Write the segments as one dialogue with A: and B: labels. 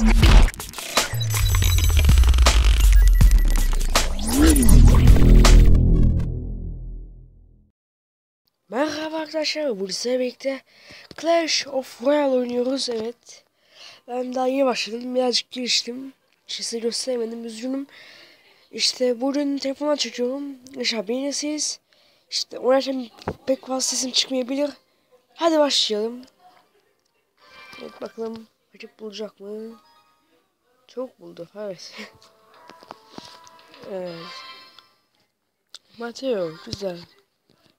A: Merhaba arkadaşlar, bu size birlikte Clash of Royale oynuyoruz, evet. Ben daha yeni başladım, birazcık giriştim. Size gösteremedim, üzgünüm. İşte bugün telefondan çekiyorum. İnşallah beğenirsiniz. İşte oynarken pek fazla sesim çıkmayabilir. Hadi başlayalım. Evet bakalım rakip bulacak mı? Çok buldu, evet. evet. Mateo, güzel.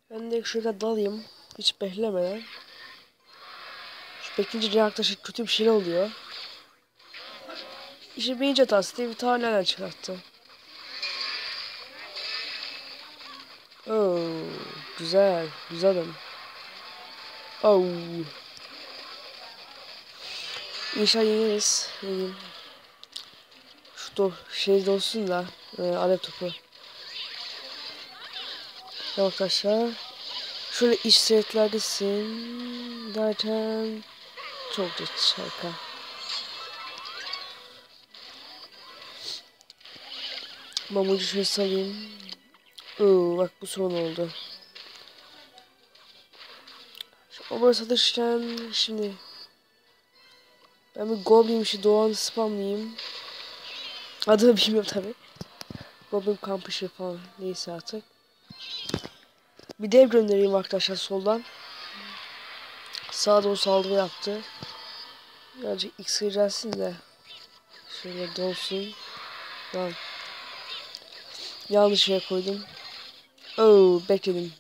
A: Ben de şurada dalayım. Hiç beklemeden. Şu bekleyince yaklaşık kötü bir şey oluyor. İşte beyin hatası diye bir tane çıkarttı. Oo, güzel, güzelim. Oh. İnşallah yeniriz. Yeneyim. Do şey de olsun da e, alev topu. Arkadaşlar şöyle iç setlerdesin derken çok geç şarkı. Mamucu şöyle salayım. Oo, bak bu son oldu. O burası satışken şimdi ben bir Goblin'mişi doğan spamlayayım. Adını bilmiyorum tabi. Goblin kampışı falan neyse artık. Bir dev göndereyim arkadaşlar soldan. Sağa doğru saldırı yaptı. Birazcık X gelsin de. Şöyle dolsun. Tamam. Yanlış yere koydum. Oo bekledim.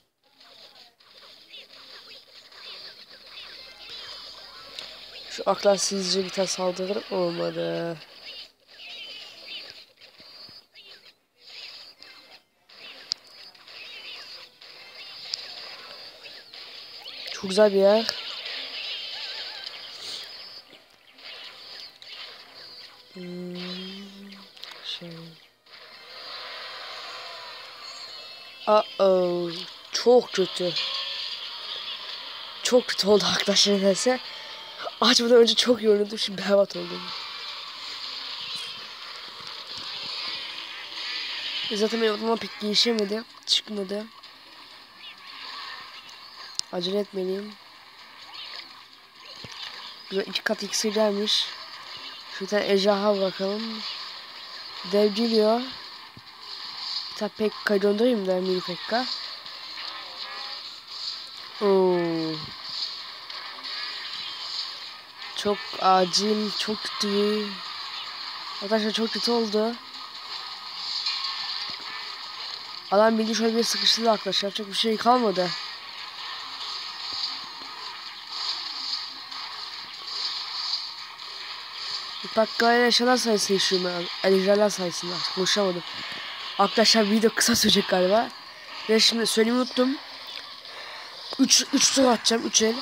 A: Şu aklar sizce bir tane saldırı olmadı. Çok güzel bir yer. Uh oh, çok kötü. Çok kötü oldu arkadaşlar nedense. Açmadan önce çok yoruldu, şimdi berbat oldum. Zaten benim odama pek gelişemedi, çıkmadı. Acele etmeliyim. Güzel iki kat iksir gelmiş. Şu tane ejderha bakalım. Dev geliyor. Bir tane Pekka göndereyim de mini Pekka. Oo. Çok acil, çok kötü. Arkadaşlar çok kötü oldu. Adam bildiği şöyle bir sıkıştırdı arkadaşlar. Yapacak bir şey kalmadı. Dakikayla yaşanan sayısı yaşıyorum ben. Ejderler sayısında. Konuşamadım. Arkadaşlar video kısa sürecek galiba. Ve şimdi söylemeyi unuttum. 3 3 tur atacağım. 3 el.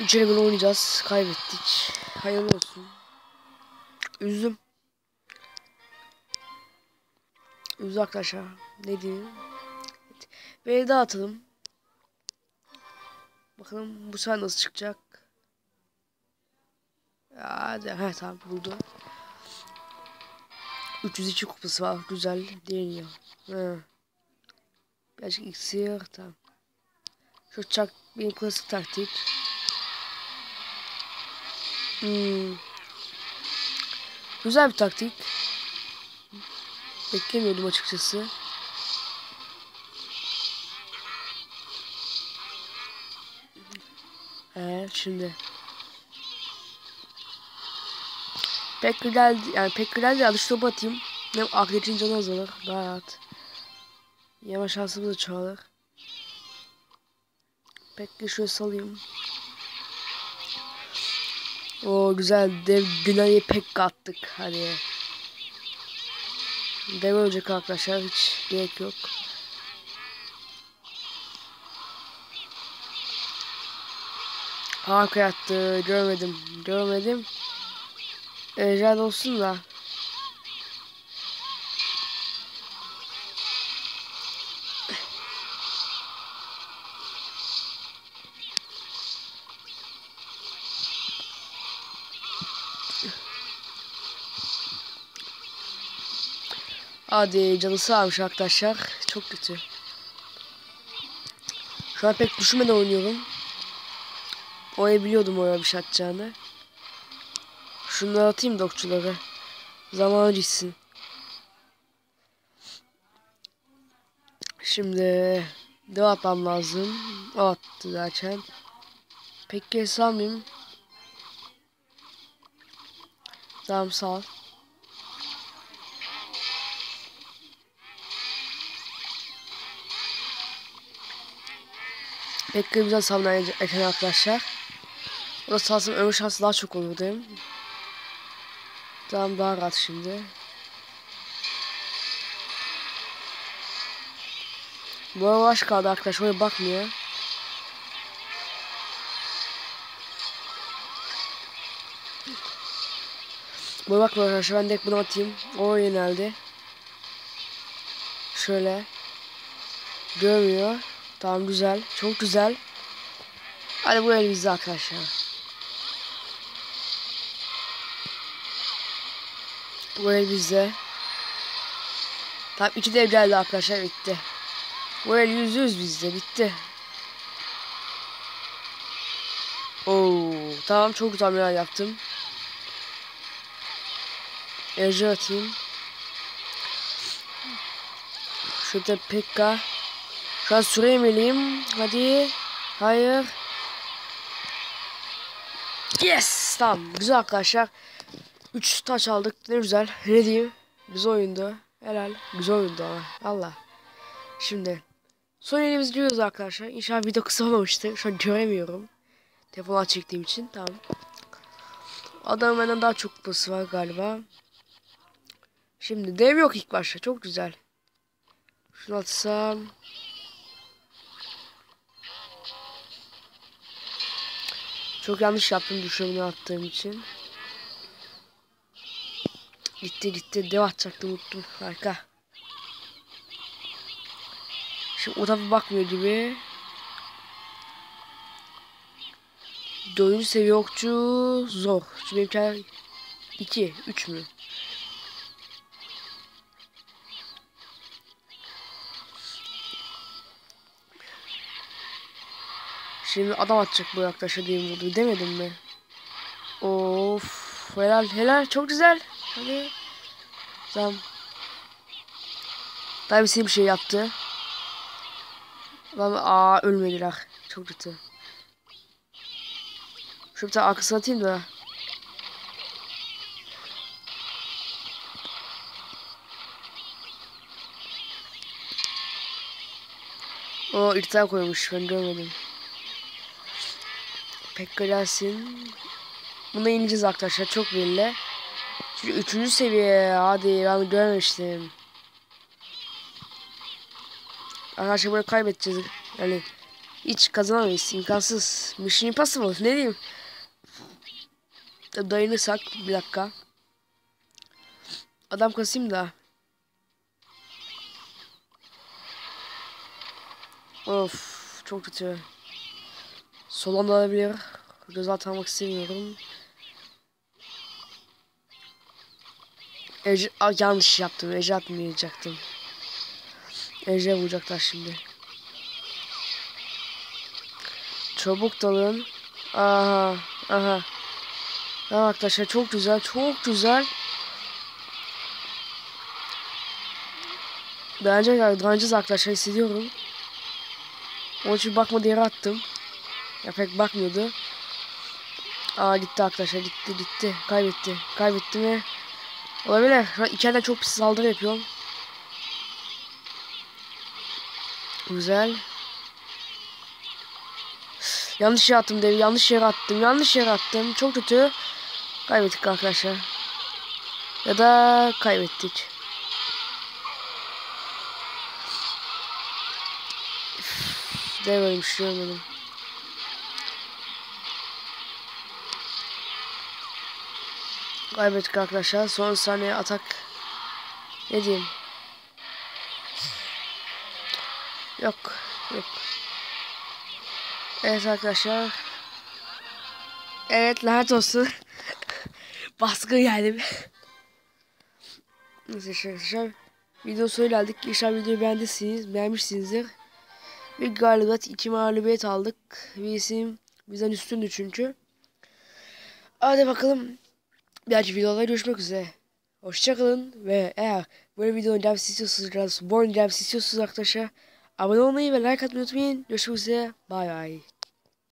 A: 3 el böyle oynayacağız. Kaybettik. Hayırlı olsun. Üzdüm. Üzdü arkadaşlar. Ne diyeyim? Evet. Ve daha atalım. Bakalım bu sefer nasıl çıkacak. Hadi ha tamam buldu. 302 kupası var güzel değil ya. Ha. Birazcık iksir tamam. Şu çak benim klasik taktik. Hmm. Güzel bir taktik. Beklemiyordum açıkçası. Evet şimdi. Pek güzel yani pek güzel de alış topu atayım. Ne akletin canı azalır. Daha rahat. Yeme şansımız da çoğalır. Pek şöyle salayım. O güzel dev Günay'ı pek attık. Hadi. Dev ölecek arkadaşlar hiç gerek yok. Harika yattı. Görmedim. Görmedim. Ejder olsun da. Hadi canı sağmış arkadaşlar. Çok kötü. Şu an pek düşünmeden oynuyorum. Oyabiliyordum oya bir şey atacağını. Şunları atayım da okçuları. Zamanı gitsin. Şimdi devam atmam lazım. O attı zaten. Pek geç almayayım. Tamam sağ ol. Pek güzel savunma arkadaşlar. O da salsam ölme şansı daha çok olur değil mi? Tamam daha rahat şimdi. Araba baş kaldı arkadaş oraya bakmıyor. Bu bakma arkadaşlar ben direkt bunu atayım. O yöneldi. Şöyle. Görmüyor. Tamam güzel. Çok güzel. Hadi bu el bizde arkadaşlar. Bu el bizde. Tamam iki dev geldi arkadaşlar bitti. Bu el yüz yüz bizde bitti. Oo, tamam çok güzel bir yaptım. Ejder atayım. Şurada Pekka. Şu an süre yemeliyim. Hadi. Hayır. Yes. Tamam. Güzel arkadaşlar. 3 taç aldık. Ne güzel. Ne diyeyim. Güzel oyundu. Helal. Güzel oyundu ama. Allah. Şimdi. Son elimizi görüyoruz arkadaşlar. İnşallah video kısa olmamıştır. Şu an göremiyorum. Telefonu çektiğim için. Tamam. Adam benden daha çok kupası var galiba. Şimdi dev yok ilk başta. Çok güzel. Şunu atsam. Çok yanlış yaptım düşümünü attığım için. Gitti gitti. Dev atacaktım unuttum. Harika. Şimdi o tarafa bakmıyor gibi. Dördüncü seviye okçu zor. Şimdi benimkiler 2, 3 mü? Şimdi adam atacak bu yaklaşa diye vurdu demedim mi? Of helal helal çok güzel. Hadi. Tamam. Tabi bir şey yaptı. Lan aa ölmediler. Çok kötü. Şu bir tane arkasına atayım da. O irtifa koymuş ben görmedim. Pekka gelsin. Buna ineceğiz arkadaşlar çok belli. Şimdi üçüncü seviye hadi ben görmemiştim. Arkadaşlar böyle kaybedeceğiz. Yani hiç kazanamayız. imkansız. Mission impossible ne diyeyim. Dayanırsak bir dakika. Adam kasayım da. Of çok kötü. Solon da olabilir. Göz atmak istemiyorum. Ece, yanlış yaptım. Ece atmayacaktım. Ece vuracaklar şimdi. Çabuk dalın. Aha. Aha. Tamam arkadaşlar çok güzel. Çok güzel. Bence dayanacağız arkadaşlar hissediyorum. Onun için bakma diye attım. Ya pek bakmıyordu. Aa gitti arkadaşlar gitti gitti. Kaybetti. Kaybetti mi? Olabilir. İçeriden çok pis saldırı yapıyorum. Güzel. Yanlış yere attım devi. Yanlış yere attım. Yanlış yere attım. Çok kötü. Kaybettik arkadaşlar. Ya da kaybettik. Dev ölmüş görmedim. Kaybettik arkadaşlar. Son saniye atak. Ne diyeyim? Yok. Yok. Evet arkadaşlar. Evet lanet olsun. Baskı geldi. Neyse arkadaşlar. Video söyledik. İnşallah videoyu beğendiyseniz, beğenmişsinizdir. Bir galibiyet, iki mağlubiyet aldık. Bir isim bizden üstündü çünkü. Hadi bakalım. Bir dahaki videoda görüşmek üzere. Hoşçakalın ve eğer böyle videonun devamı istiyorsanız, bu oyunun devamı istiyorsanız arkadaşlar abone olmayı ve like atmayı unutmayın. Görüşmek üzere. Bay bay.